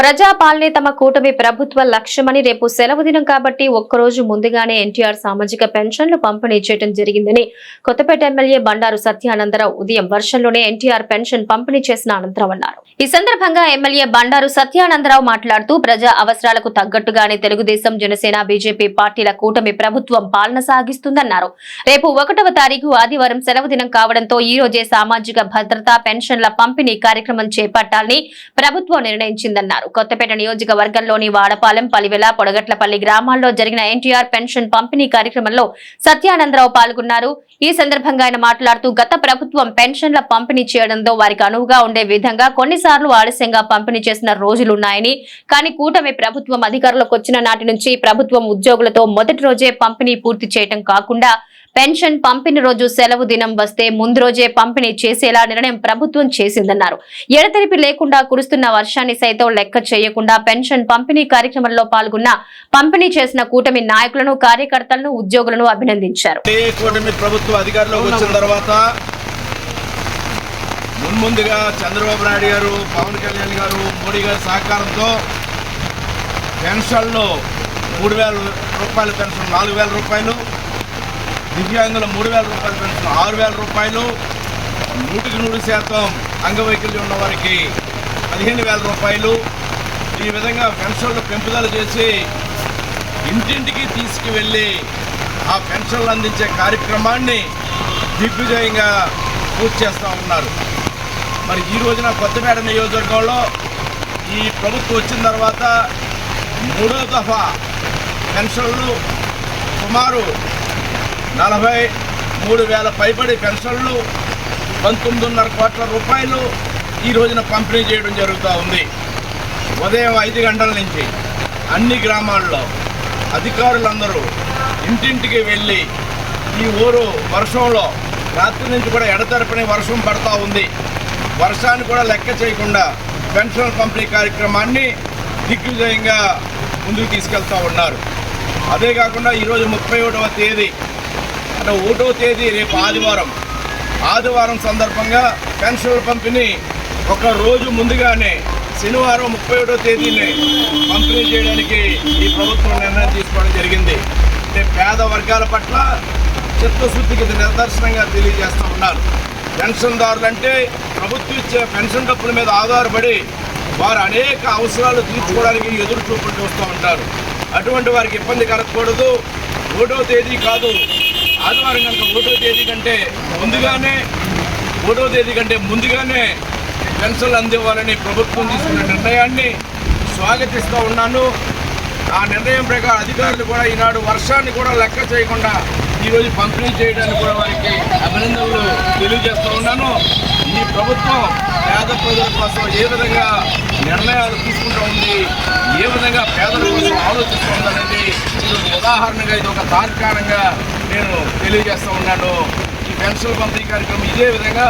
ప్రజాపాలనే తమ కూటమి ప్రభుత్వ లక్ష్యమని రేపు సెలవు దినం కాబట్టి ఒక్కరోజు ముందుగానే ఎన్టీఆర్ సామాజిక పెన్షన్లు పంపిణీ చేయడం జరిగిందని కొత్తపేట ఎమ్మెల్యే బండారు సత్యానందరావు ఉదయం వర్షంలోనే ఎన్టీఆర్ పెన్షన్ పంపిణీ చేసిన అనంతరం అన్నారు. ఈ సందర్భంగా ఎమ్మెల్యే బండారు సత్యానందరావు మాట్లాడుతూ ప్రజా అవసరాలకు తగ్గట్టుగానే తెలుగుదేశం జనసేన బీజేపీ పార్టీల కూటమి ప్రభుత్వం పాలన సాగిస్తుందన్నారు. రేపు ఒకటవ తారీఖు ఆదివారం సెలవు దినం కావడంతో ఈ రోజే సామాజిక భద్రతా పెన్షన్ల పంపిణీ కార్యక్రమం చేపట్టాలని ప్రభుత్వం నిర్ణయించిందన్నారు. కొత్తపేట నియోజకవర్గంలోని వాడపాలెం పలివెల పొడగట్లపల్లి గ్రామాల్లో జరిగిన ఎన్టీఆర్ పెన్షన్ పంపిణీ కార్యక్రమంలో సత్యానందరావు పాల్గొన్నారు. ఈ సందర్భంగా ఆయన మాట్లాడుతూ గత ప్రభుత్వం పెన్షన్ల పంపిణీ చేయడంతో వారికి అనువుగా ఉండే విధంగా కొన్నిసార్లు ఆలస్యంగా పంపిణీ చేసిన రోజులున్నాయని కానీ కూటమి ప్రభుత్వం అధికారంలోకి వచ్చిన నాటి నుంచి ప్రభుత్వం ఉద్యోగులతో మొదటి రోజే పంపిణీ పూర్తి చేయటం కాకుండా పెన్షన్ పంపిణీ రోజు సెలవు దినం వస్తే ముందు రోజే పంపిణీ చేసేలా నిర్ణయం ప్రభుత్వం చేసిందన్నారు. ఎడతెరిపి లేకుండా కురుస్తున్న వర్షాన్ని సైతం లెక్క చేయకుండా పెన్షన్ పంపిణీ కార్యక్రమంలో పాల్గొన్న పంపిణీ చేసిన కూటమి నాయకులను కార్యకర్తలను ఉద్యోగులను అభినందించారు. ముందుగా చంద్రబాబు నాయుడు గారు పవన్ కళ్యాణ్ గారు మోడీ గారి సహకారంతో పెన్షన్లు మూడు వేల రూపాయల పెన్షన్ నాలుగు వేల రూపాయలు దివ్యాంగుల మూడు వేల రూపాయలు పెన్షన్ ఆరు వేల రూపాయలు నూటికి నూరు శాతం అంగవైకల్యం ఉన్న వారికి పదిహేను వేల రూపాయలు. ఈ విధంగా పెన్షన్లు పెంపుదల చేసి ఇంటింటికి తీసుకువెళ్ళి ఆ పెన్షన్లు అందించే కార్యక్రమాన్ని దిగ్విజయంగా పూర్తి చేస్తూ ఉన్నారు. మరి ఈ రోజున కొత్తపేట నియోజకవర్గంలో ఈ ప్రభుత్వం వచ్చిన తర్వాత మూడో దఫా పెన్షన్లు సుమారు నలభై మూడు వేల పైబడి పెన్షన్లు పంతొమ్మిదిన్నర కోట్ల రూపాయలు ఈ రోజున పంపిణీ చేయడం జరుగుతూ ఉంది. ఉదయం ఐదు గంటల నుంచి అన్ని గ్రామాల్లో అధికారులందరూ ఇంటింటికి వెళ్ళి ఈ ఊరు వర్షంలో రాత్రి నుంచి కూడా ఎడతెరపని వర్షం పడతా ఉంది. వర్షాన్ని కూడా లెక్క చేయకుండా పెన్షన్ పంపిణీ కార్యక్రమాన్ని దిగ్విజయంగా ముందుకు తీసుకెళ్తా ఉన్నారు. అదే కాకుండా ఈరోజు ముప్పై ఒకటవ తేదీ ఒకటో తేదీ రేపు ఆదివారం. ఆదివారం సందర్భంగా పెన్షన్ల పంపిణీ ఒక రోజు ముందుగానే శనివారం ముప్పై ఒకటో తేదీని పంపిణీ చేయడానికి ఈ ప్రభుత్వం నిర్ణయం తీసుకోవడం జరిగింది. అంటే పేద వర్గాల పట్ల చిత్తశుద్ధికి ఇది నిదర్శనంగా తెలియజేస్తూ ఉన్నారు. పెన్షన్దారులంటే ప్రభుత్వం ఇచ్చే పెన్షన్ డబ్బుల మీద ఆధారపడి వారు అనేక అవసరాలు తీర్చుకోవడానికి ఎదురు చూపులు చూస్తూ ఉంటారు. అటువంటి వారికి ఇబ్బంది కలగకూడదు. ఒకటో తేదీ కాదు. ఆదివారం కనుక ఒకటో తేదీ కంటే ముందుగానే ఒకటో తేదీ కంటే ముందుగానే పెన్షన్లు అందివ్వాలని ప్రభుత్వం తీసుకున్న నిర్ణయాన్ని స్వాగతిస్తూ ఉన్నాను. ఆ నిర్ణయం ప్రకారం అధికారులు కూడా ఈనాడు వర్షాన్ని కూడా లెక్క చేయకుండా ఈరోజు పంపిణీ చేయడానికి కూడా వారికి అభినందనలు తెలియజేస్తూ ఉన్నాను. ఈ ప్రభుత్వం పేద ప్రజల కోసం ఏ విధంగా నిర్ణయాలు తీసుకుంటూ ఉంది ఏ విధంగా పేదల కోసం ఆలోచిస్తూ ఉందనేది ఉదాహరణగా ఇది ఒక తార్కాణంగా నేను తెలియజేస్తూ ఉన్నాను. ఈ పెన్షన్ పంపిణీ కార్యక్రమం ఇదే విధంగా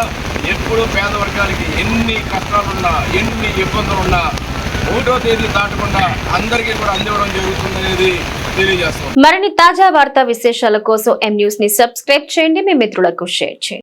ఎప్పుడూ పేద వర్గాలకి ఎన్ని కష్టాలున్నా ఎన్ని ఇబ్బందులున్నా ఒకటో తేదీ దాటకుండా అందరికీ కూడా అందివ్వడం జరుగుతుందనేది తెలియజేస్తాం మరిన్ని తాజా వార్తా విశేషాల కోసం ఎం న్యూస్ని సబ్స్క్రైబ్ చేయండి. మీ మిత్రులకు షేర్ చేయండి.